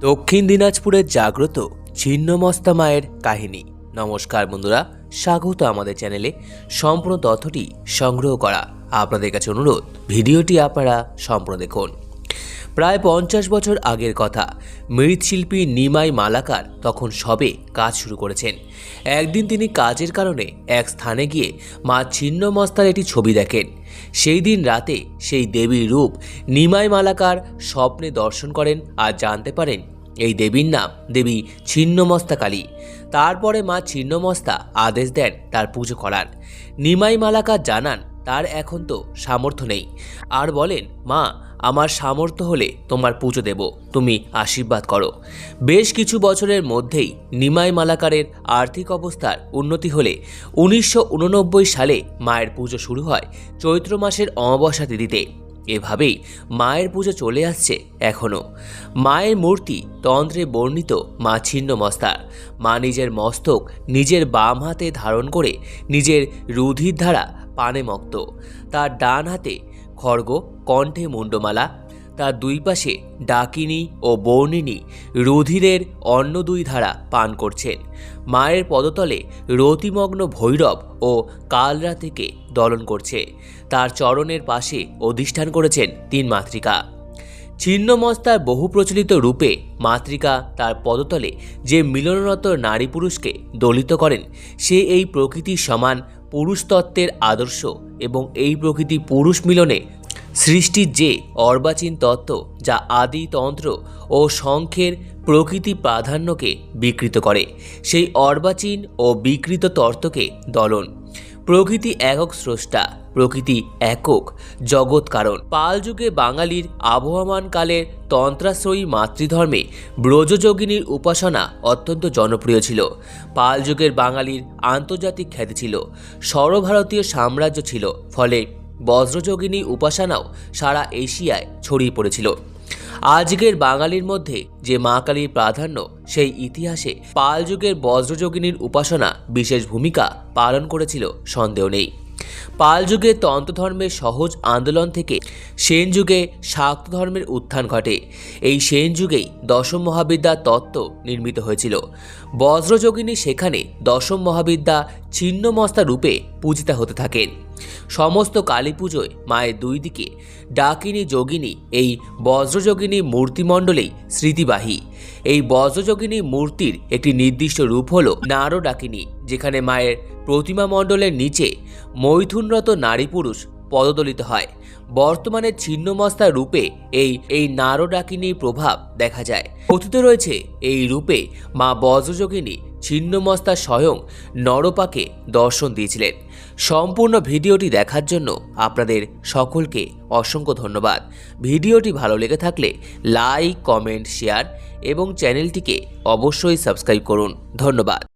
দক্ষিণ দিনাজপুরের জাগ্রত ছিন্নমস্তা মায়ের কাহিনী। নমস্কার বন্ধুরা, স্বাগত আমাদের চ্যানেলে। সম্পূর্ণ তথ্যটি সংগ্রহ করা আপনাদের কাছে অনুরোধ, ভিডিওটি আপনারা সম্পূর্ণ দেখুন। প্রায় পঞ্চাশ বছর আগের কথা, মৃৎশিল্পী নিমাই মালাকার তখন সবে কাজ শুরু করেছেন। একদিন তিনি কাজের কারণে এক স্থানে গিয়ে মা ছিন্নমস্তার একটি ছবি দেখেন। সেই দিন রাতে সেই দেবীর রূপ নিমাই মালাকার স্বপ্নে দর্শন করেন আর জানতে পারেন এই দেবীর নাম দেবী ছিন্নমস্তা কালী তারপরে মা ছিন্নমস্তা আদেশ দেন তার পুজো করার। নিমাই মালাকার জানান তার এখন তো সামর্থ্য নেই। আর বলেন, মা, আমার সামর্থ্য হলে তোমার পুজো দেব। তুমি আশীর্বাদ করো। বেশ কিছু বছরের মধ্যেই নিমাই মালাকারের আর্থিক অবস্থার উন্নতি হলে উনিশশো উননব্বই সালে মায়ের পুজো শুরু হয় চৈত্র মাসের অমাবস্যা তিথিতে। এভাবেই মায়ের পুজো চলে আসছে এখনও মায়ের মূর্তি তন্ত্রে বর্ণিত মা ছিন্ন মস্তার। মা নিজের মস্তক নিজের বাম হাতে ধারণ করে নিজের রুধির ধারা পানে মক্ত তার ডান হাতে খড়গ, কণ্ঠে মুন্ডমালা তার দুই পাশে ডাকিনী ও বর্ণিনী রুধিরের অন্য দুই ধারা পান করছেন। মায়ের পদতলে রতিমগ্ন ভৈরব ও কালরাতিকে দলন করছে। তার চরণের পাশে অধিষ্ঠান করেছেন তিন মাতৃকা। ছিন্নমস্তার বহু প্রচলিত রূপে মাতৃকা তার পদতলে যে মিলনরত নারী পুরুষকে দলিত করেন, সে এই প্রকৃতির সমান পুরুষতত্ত্বের আদর্শ এবং এই প্রকৃতি পুরুষ মিলনে সৃষ্টির যে অর্বাচীন তত্ত্ব যা আদি তন্ত্র ও শঙ্খের প্রকৃতি প্রাধান্যকে বিকৃত করে, সেই অর্বাচীন ও বিকৃত তত্ত্বকে দলন। প্রকৃতি একক স্রষ্টা প্রকৃতি একক, জগৎ কারণ। পাল যুগে বাঙালির আবহমান কালের তন্ত্রাশ্রয়ী মাতৃধর্মে ব্রজযোগিনীর উপাসনা অত্যন্ত জনপ্রিয় ছিল। পাল যুগের বাঙালির আন্তর্জাতিক খ্যাতি ছিল। সর্বভারতীয় সাম্রাজ্য ছিল, ফলে বজ্রযোগিনী উপাসনাও সারা এশিয়ায় ছড়িয়ে পড়েছিল। আজকের বাঙালির মধ্যে যে মা কালীর প্রাধান্য, সেই ইতিহাসে পাল যুগের বজ্রযোগিনীর উপাসনা বিশেষ ভূমিকা পালন করেছিল, সন্দেহ নেই। পাল যুগে তন্ত্রধর্মের সহজ আন্দোলন থেকে সেন যুগে শাক্ত ধর্মের উত্থান ঘটে। এই সেন যুগেই দশম মহাবিদ্যা তত্ত্ব নির্মিত হয়েছিল। বজ্রযোগিনী সেখানে দশম মহাবিদ্যা ছিন্নমস্তা রূপে পূজিতা হতে থাকেন। সমস্ত কালী পুজোয় মায়ের দুই দিকে ডাকিনী যোগিনী, এই বজ্রযোগিনী মূর্তিমণ্ডলেই স্মৃতিবাহী। এই বজ্রযোগিনী মূর্তির একটি নির্দিষ্ট রূপ হল নারো ডাকিনী, যেখানে মায়ের প্রতিমা মণ্ডলের নিচে মৈথুনরত নারী পুরুষ পদদলিত হয়। বর্তমানে ছিন্নমস্তা রূপে এই এই নারো ডাকিনীর প্রভাব দেখা যায়। কথিত রয়েছে, এই রূপে মা বজ্রযোগিনী ছিন্নমস্তা স্বয়ং নরপাকে দর্শন দিয়েছিলেন। সম্পূর্ণ ভিডিওটি দেখার জন্য আপনাদের সকলকে অসংখ্য ধন্যবাদ। ভিডিওটি ভালো লেগে থাকলে লাইক, কমেন্ট, শেয়ার এবং চ্যানেলটিকে অবশ্যই সাবস্ক্রাইব করুন। ধন্যবাদ।